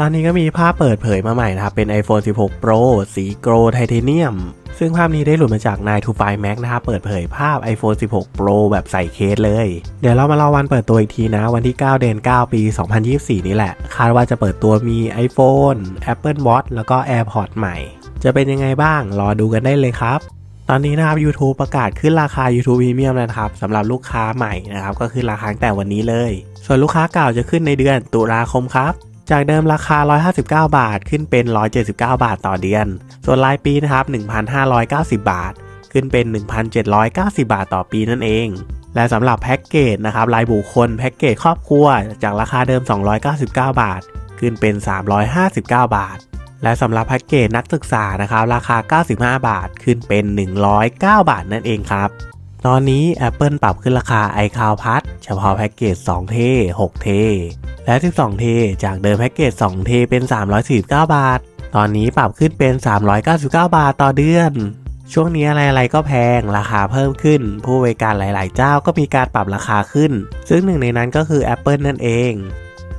ตอนนี้ก็มีภาพเปิดเผยมาใหม่นะครับ เป็น iPhone 16 Pro สีโกลไทเทเนียม ซึ่งภาพนี้ได้หลุดมาจาก9 to 5 Mac นะครับ เปิดเผยภาพ iPhone 16 Pro แบบใส่เคสเลย เดี๋ยวเรามารอวันเปิดตัวอีกทีนะ วันที่ 9 เดือน 9 ปี 2024 นี่แหละ คาดว่าจะเปิดตัวมี iPhone Apple Watch แล้วก็ AirPods ใหม่ จะเป็นยังไงบ้าง รอดูกันได้เลยครับตอนนี้นะครับ YouTube ประกาศขึ้นราคา YouTube Premium นะครับสำหรับลูกค้าใหม่นะครับ ก็คือราคาตั้งแต่วันนี้เลย ส่วนลูกค้าเก่าจะขึ้นในเดือนตุลาคมครับ จากเดิมราคา 159 บาท ขึ้นเป็น 179 บาทต่อเดือน ส่วนรายปีนะครับ 1,590 บาท ขึ้นเป็น 1,790 บาทต่อปีนั่นเอง และสำหรับแพ็กเกจนะครับรายบุคคลแพ็กเกจครอบครัว จากราคาเดิม 299 บาท ขึ้นเป็น 359 บาท และสำหรับแพ็กเกจนักศึกษานะครับราคา 95 บาท ขึ้นเป็น 109 บาทนั่นเองครับ ตอนนี้ Apple ปรับขึ้นราคา iCloud Plus เฉพาะแพ็กเกจ2เท6เทและ 12เทจากเดิมแพ็กเกจ2เทเป็น 349 บาท ตอนนี้ปรับขึ้นเป็น 399 บาทต่อเดือน ช่วงนี้อะไรๆก็แพงราคาเพิ่มขึ้น ผู้บริการหลายๆ เจ้าก็มีการปรับราคาขึ้น ซึ่งหนึ่งในนั้นก็คือ Apple นั่นเอง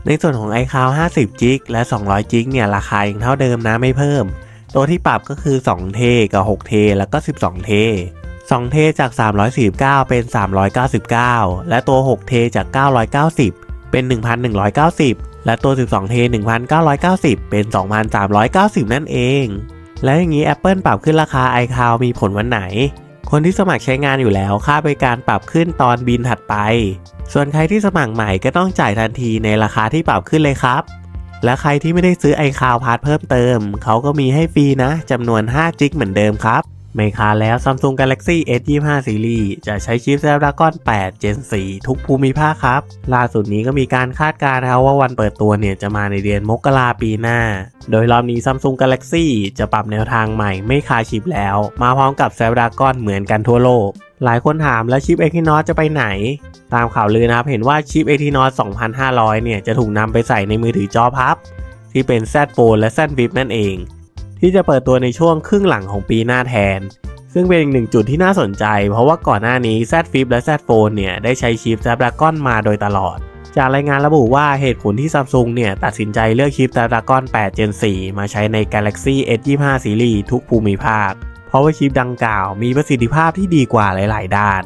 ในส่วนของ iCloud 50 g b และ 200 g b เนี่ยราคายังเท่าเดิมนะไม่เพิ่ม ตัวที่ปรับก็คือ2เทกับ6เทแล้วก็ 12เท 2 เทจาก 349 เป็น 399 และตัว 6 เทจาก 990 เป็น 1,190 และตัว 12 เท 1,990 เป็น 2,390 นั่นเอง และอย่างนี้ Apple ปรับขึ้นราคา iCloud มีผลวันไหน คนที่สมัครใช้งานอยู่แล้วค่าบริการปรับขึ้นตอนบินถัดไป ส่วนใครที่สมัครใหม่ก็ต้องจ่ายทันทีในราคาที่ปรับขึ้นเลยครับและใครที่ไม่ได้ซื้อ iCloud Pass เพิ่มเติม เขาก็มีให้ฟรีนะจำนวน5จิกเหมือนเดิมครับ ไม่ค้าแล้ว Samsung Galaxy S25 Series จะใช้ชิป Snapdragon 8 Gen 4 ทุกภูมิภาคครับ ล่าสุดนี้ก็มีการคาดการณ์นะครับว่าวันเปิดตัวเนี่ยจะมาในเดือนมกราปีหน้า โดยรอบนี้ Samsung Galaxy จะปรับแนวทางใหม่ไม่คาชิปแล้ว มาพร้อมกับ Snapdragon เหมือนกันทั่วโลก หลายคนถามแล้วชิป Exynos จะไปไหน ตามข่าวลือนะครับเห็นว่าชิป Exynos 2500 เนี่ยจะถูกนำไปใส่ในมือถือจอพับ ที่เป็น Z Fold และ Z Flip นั่นเอง ที่จะเปิดตัวในช่วงครึ่งหลังของปีหน้าแทน ซึ่งเป็นอีกหนึ่งจุดที่น่าสนใจ เพราะว่าก่อนหน้านี้ Z Flip และ Z Fold เนี่ยได้ใช้ชิป Snapdragon มาโดยตลอด จากรายงานระบุว่าเหตุผลที่ Samsung เนี่ยตัดสินใจเลือกชิป Snapdragon 8 Gen 4 มาใช้ใน Galaxy S25 Series ทุกภูมิภาค เพราะว่าชิปดังกล่าวมีประสิทธิภาพที่ดีกว่าหลาย ๆ ด้าน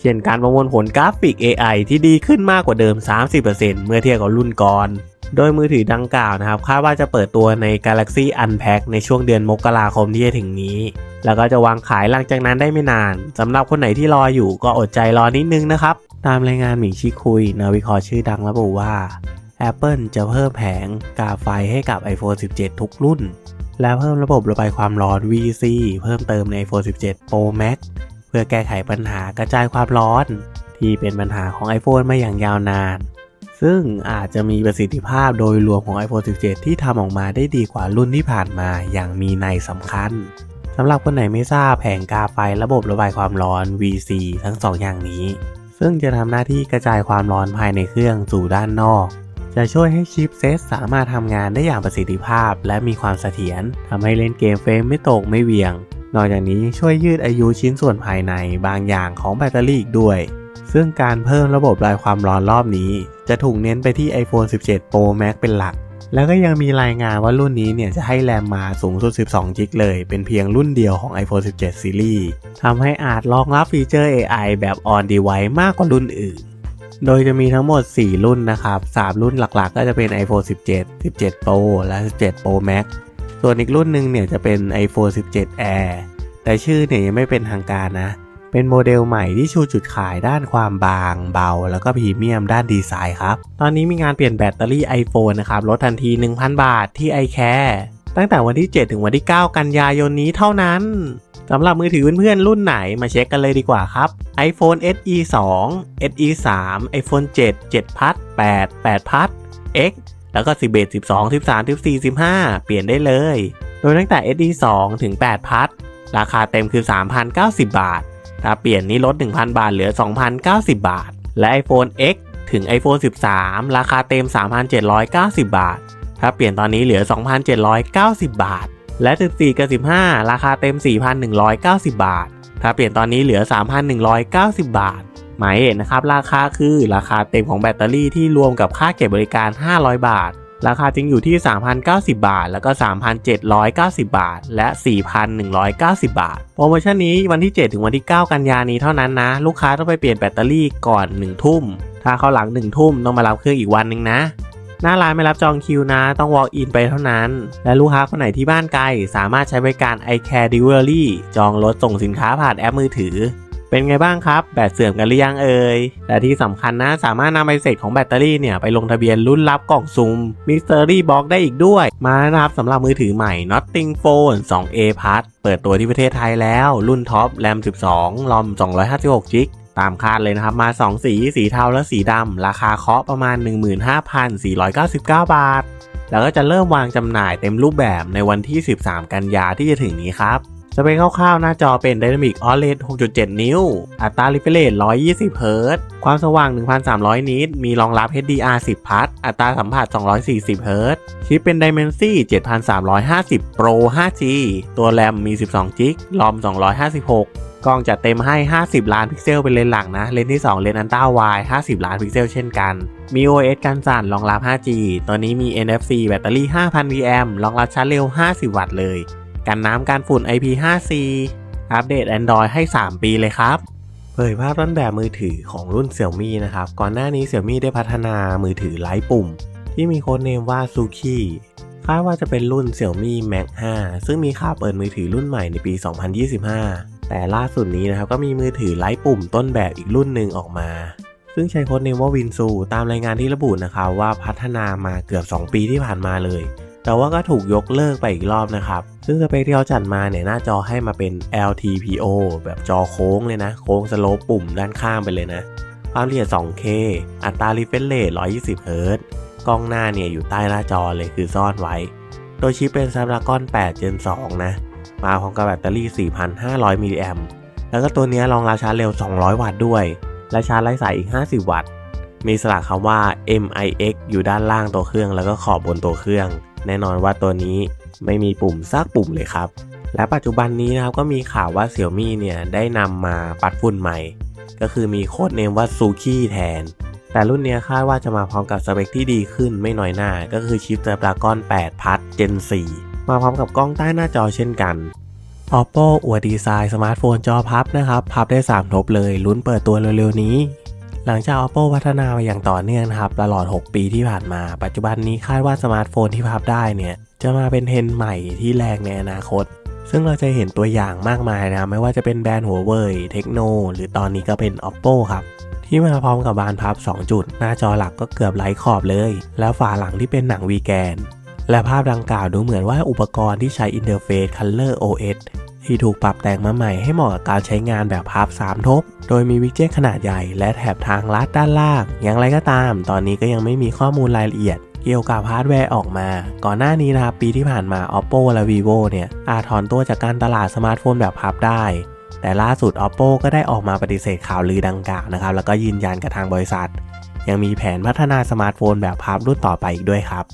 เช่นการประมวลผลกราฟิก AI ที่ดีขึ้นมากกว่าเดิม 30%เมื่อเทียบกับรุ่นก่อน โดยมือถือดังกล่าวนะครับคาดว่าจะเปิดตัวใน Galaxy Unpack ในช่วงเดือนมกราคมที่จะถึงนี้ แล้วก็จะวางขายหลังจากนั้นได้ไม่นานสำหรับคนไหนที่รออยู่ก็อดใจรอนิดนึงนะครับ ตามรายงานหมิงชิคุยนาวิเคราะห์ชื่อดังระบุว่า Apple จะเพิ่มแผงกาไฟให้กับ iPhone 17 ทุกรุ่น และเพิ่มระบบระบายความร้อน VC เพิ่มเติมใน iPhone 17 Pro Max เพื่อแก้ไขปัญหากระจายความร้อน ที่เป็นปัญหาของ iPhone มาอย่างยาวนาน ซึ่งอาจจะมีประสิทธิภาพโดยรวมของ iPhone 17 ที่ทำออกมาได้ดีกว่ารุ่นที่ผ่านมาอย่างมีในยสำคัญสำหรับคนไหนไม่ทราบแผงกาไฟระบบระบายความร้อน VC ทั้งสองอย่างนี้ ซึ่งจะทำหน้าที่กระจายความร้อนภายในเครื่องสู่ด้านนอก จะช่วยให้ชิปเซตสามารถทำงานได้อย่างประสิทธิภาพ และมีความเสถียรทำให้เล่นเกมเฟรมไม่ตกไม่เวียง นอกจากนี้ช่วยยืดอายุชิ้นส่วนภายในบางอย่างของแบตเตอรี่อีกด้วย ซึ่งการเพิ่มระบบระบายความร้อนรอบนี้ จะถูกเน้นไปที่ iPhone 17 Pro Max เป็นหลัก แล้วก็ยังมีรายงานว่ารุ่นนี้เนี่ยจะให้แรมมาสูงสุด 12 g b เลย เป็นเพียงรุ่นเดียวของ iPhone 17 Series ทำให้อาจรองรับฟีเจอร์ AI แบบ on device มากกว่ารุ่นอื่น โดยจะมีทั้งหมด 4 รุ่นนะครับ 3 รุ่นหลักๆ ก็จะเป็น iPhone 17 17 Pro และ 17 Pro Max ส่วนอีกรุ่นหนึ่งเนี่ยจะเป็น iPhone 17 Air แต่ชื่อเนี่ยยังไม่เป็นทางการนะ เป็นโมเดลใหม่ที่ชูจุดขายด้านความบางเบา แล้วก็พรีเมียมด้านดีไซน์ครับ ตอนนี้มีงานเปลี่ยนแบตเตอรี่ iPhone นะครับลดทันที 1,000 บาทที่ iCare ตั้งแต่วันที่ 7 ถึงวันที่ 9 กันยายนนี้เท่านั้นสำหรับมือถือเพื่อนๆ รุ่นไหนมาเช็คกันเลยดีกว่าครับ iPhone SE 2 SE 3 iPhone 7 7พัด8 8พัด X แล้วก็ 11 12 13 14 15 เปลี่ยนได้เลย โดยตั้งแต่ SE 2ถึง 8 พัด ราคาเต็มคือ 3,090 บาท ถ้าเปลี่ยนนี้ลด 1,000 บาทเหลือ 2,090 บาท และ iPhone X ถึง iPhone 13 ราคาเต็ม 3,790 บาท ถ้าเปลี่ยนตอนนี้เหลือ 2,790 บาท และ 14 กับ 15 ราคาเต็ม 4,190 บาท ถ้าเปลี่ยนตอนนี้เหลือ 3,190 บาท หมายเหตุนะครับ ราคาคือราคาเต็มของแบตเตอรี่ที่รวมกับค่าเก็บบริการ 500 บาท ราคาจริงอยู่ที่ 3,090 บาท แล้วก็ 3,790 บาท และ 4,190 บาท โปรโมชั่นนี้วันที่ 7 ถึงวันที่ 9 กันยานี้เท่านั้นนะ ลูกค้าต้องไปเปลี่ยนแบตเตอรี่ก่อน 1 ทุ่ม ถ้าเข้าหลัง 1 ทุ่มต้องมารับเครื่องอีกวันหนึ่งนะ หน้าร้านไม่รับจองคิวนะ ต้อง walk in ไปเท่านั้น และลูกค้าคนไหนที่บ้านไกล สามารถใช้บริการ iCare Delivery จองรถส่งสินค้าผ่านแอปมือถือ เป็นไงบ้างครับ แบตเสื่อมกันหรือยังเอ่ยแต่ที่สำคัญนะสามารถนำใบเสร็จของแบตเตอรี่เนี่ยไปลงทะเบียนรุ่นรับกล่องซุม Mystery Box ได้อีกด้วย มานะครับสำหรับมือถือใหม่ Notting Phone 2A Plus เปิดตัวที่ประเทศไทยแล้ว รุ่นท็อป RAM 12 ROM 256 g b ตามคาดเลยนะครับ มา 2 สี สีเทาและสีดำ ราคาเคาะประมาณ 15,499 บาท แล้วก็จะเริ่มวางจำหน่ายเต็มรูปแบบในวันที่ 13 กันยาที่จะถึงนี้ครับ สเปคคร่าวๆหน้าจอเป็น Dynamic OLED 6.7 นิ้ว อัตรา refresh 120 Hz ความสว่าง 1,300 นิตมีรองรับ HDR 10 พัทอัตราสัมผัส 240 Hz ชิปเป็น Dimensity 7350 Pro 5G ตัวแรมมี 12 g b ROM 256กล้องจัดเต็มให้ 50 ล้านพิกเซลเป็นเลนส์หลักนะ เลนส์ที่ 2 เลนส์อันต้าไว50 ล้านพิกเซลเช่นกัน มี OS กันสั่นรองรับ 5G ตัวนี้มี NFC แบตเตอรี่ 5,000 mAh รองรับชาร์จเร็ว 50 วัตต์เลย กันน้ำกันฝุ่น IP5C อัปเดต Android ให้ 3 ปีเลยครับ เผยภาพต้นแบบมือถือของรุ่น Xiaomi นะครับ ก่อนหน้านี้ Xiaomi ได้พัฒนามือถือไร้ปุ่ม ที่มีโค้ดเนมว่า Suki คาดว่าจะเป็นรุ่น Xiaomi Max 5 ซึ่งมีข่าวเปิดมือถือรุ่นใหม่ในปี 2025 แต่ล่าสุดนี้นะครับก็มีมือถือไร้ปุ่มต้นแบบอีกรุ่นหนึ่งออกมา ซึ่งใช้โค้ดเนมว่า Winsu ตามรายงานที่ระบุนะครับว่าพัฒนามาเกือบ 2 ปีที่ผ่านมาเลย แต่ว่าก็ถูกยกเลิกไปอีกรอบนะครับ ซึ่งสเปคที่เขาจัดมาเนี่ยหน้าจอให้มาเป็น LTPO แบบจอโค้งเลยนะ โค้งสโลปปุ่มด้านข้างไปเลยนะ ความละเอียด 2K อัตรา refresh rate 120 Hz กล้องหน้าเนี่ยอยู่ใต้หน้าจอเลยคือซ่อนไว้ โดยชิปเป็น Snapdragon 8 Gen 2 นะ มาพร้อมกับแบตเตอรี่ 4,500 มิลลิแอมแล้วก็ตัวนี้รองรับชาร์จเร็ว 200 วัตต์ด้วย และชาร์จไร้สายอีก 50 วัตต์ มีสลักคำว่า MIX อยู่ด้านล่างตัวเครื่องแล้วก็ขอบบนตัวเครื่อง แน่นอนว่าตัวนี้ไม่มีปุ่มซักปุ่มเลยครับ และปัจจุบันนี้นะครับก็มีข่าวว่า Xiaomi เนี่ยได้นำมาปัดฝุ่นใหม่ ก็คือมีโค้ดเนมว่า Suki แทน แต่รุ่นนี้คาดว่าจะมาพร้อมกับสเปคที่ดีขึ้นไม่น้อยหน้า ก็คือชิป Snapdragon 8 Plus Gen 4 มาพร้อมกับกล้องใต้หน้าจอเช่นกัน Oppo อวดดีไซน์สมาร์ทโฟนจอพับนะครับ พับได้ 3 ทบเลยลุ้นเปิดตัวเร็วๆนี้ หลังจาก Oppo พัฒนามาอย่างต่อเนื่องนะครับ ตลอด 6 ปีที่ผ่านมา ปัจจุบันนี้คาดว่าสมาร์ทโฟนที่พับได้เนี่ย จะมาเป็นเทรนใหม่ที่แรงในอนาคต ซึ่งเราจะเห็นตัวอย่างมากมายนะ ไม่ว่าจะเป็นแบรนด์หัวเว่ยเทคโนหรือตอนนี้ก็เป็น Oppo ครับที่มาพร้อมกับบานพับ 2 จุด หน้าจอหลักก็เกือบไร้ขอบเลย แล้วฝาหลังที่เป็นหนังวีแกน และภาพดังกล่าวดูเหมือนว่าอุปกรณ์ที่ใช้อินเทอร์เฟซ Color OS ที่ถูกปรับแต่งมาใหม่ให้เหมาะกับการใช้งานแบบพับ3ทบ โดยมีวิดเจ็ตขนาดใหญ่และแถบทางลัดด้านล่าง อย่างไรก็ตาม ตอนนี้ก็ยังไม่มีข้อมูลรายละเอียดเกี่ยวกับฮาร์ดแวร์ออกมา ก่อนหน้านี้นะครับปีที่ผ่านมา Oppo และ Vivo เนี่ยอาจถอนตัวจากการตลาดสมาร์ทโฟนแบบพับได้ แต่ล่าสุด Oppo ก็ได้ออกมาปฏิเสธข่าวลือดังกล่าวนะครับ แล้วก็ยืนยันกับทางบริษัท ยังมีแผนพัฒนาสมาร์ทโฟนแบบพับรุ่นต่อไปอีกด้วยครับ